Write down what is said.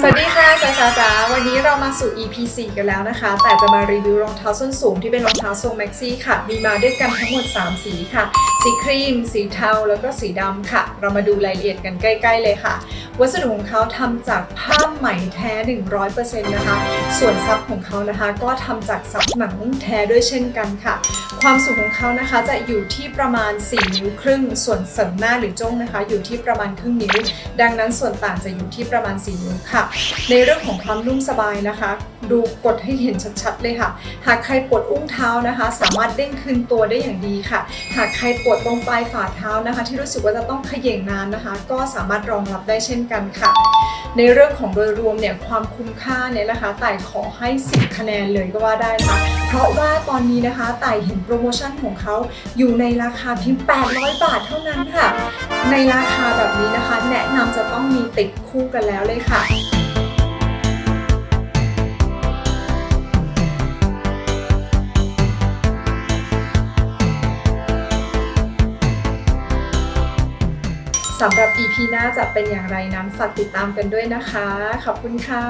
สวัสดีค่ะสาวสจ๋าวันนี้เรามาสู่ EP 4 กันแล้วนะคะ แต่จะมารีวิวรองเท้าส้นสูงที่เป็นรองเท้าทรงแม็กซี่ค่ะ มีมาด้วยกันทั้งหมด 3 สีค่ะ สีครีม สีเทา แล้วก็สีดำค่ะ เรามาดูรายละเอียดกันใกล้ ๆ เลยค่ะ วัสดุของเขาทำจากผ้าไหมแท้ 100%นะคะ ส่วนซับของเขานะคะก็ทำจากซับหนังแท้ด้วยเช่นกันค่ะ ความสูงของเขานะคะจะอยู่ที่ประมาณ 4 นิ้วครึ่ง ส่วนเสริมหน้าหรือจ้งนะคะ อยู่ที่ประมาณครึ่งนิ้ว ดังนั้นส่วนต่างจะอยู่ที่ประมาณ 4 นิ้วค่ะ ในเรื่องของความนุ่มสบายนะคะ ดูกดให้เห็นชัดๆเลยค่ะ หากใครปวดอุ้งเท้านะคะ สามารถเด้งคืนตัวได้อย่างดีค่ะ หากใครปวดตรงปลายฝ่าเท้านะคะ ที่รู้สึกว่าจะต้องเขย่งนานนะคะ ก็สามารถรองรับได้เช่นกันค่ะ ในเรื่องของโดยรวมเนี่ยความคุ้มค่าเนี่ยนะคะแต่ขอให้ 10 คะแนนเลยก็ว่าได้ค่ะ เพราะว่าตอนนี้นะคะแต่เห็นโปรโมชั่นของเขาอยู่ในราคาเพียง 800 บาทเท่านั้นค่ะ ในราคาแบบนี้นะคะ แนะนำจะต้องมีติดคู่กันแล้วเลยค่ะ สำหรับ EP หน้าจะเป็นอย่างไรนั้นฝากติดตามกันด้วยนะคะ ขอบคุณค่ะ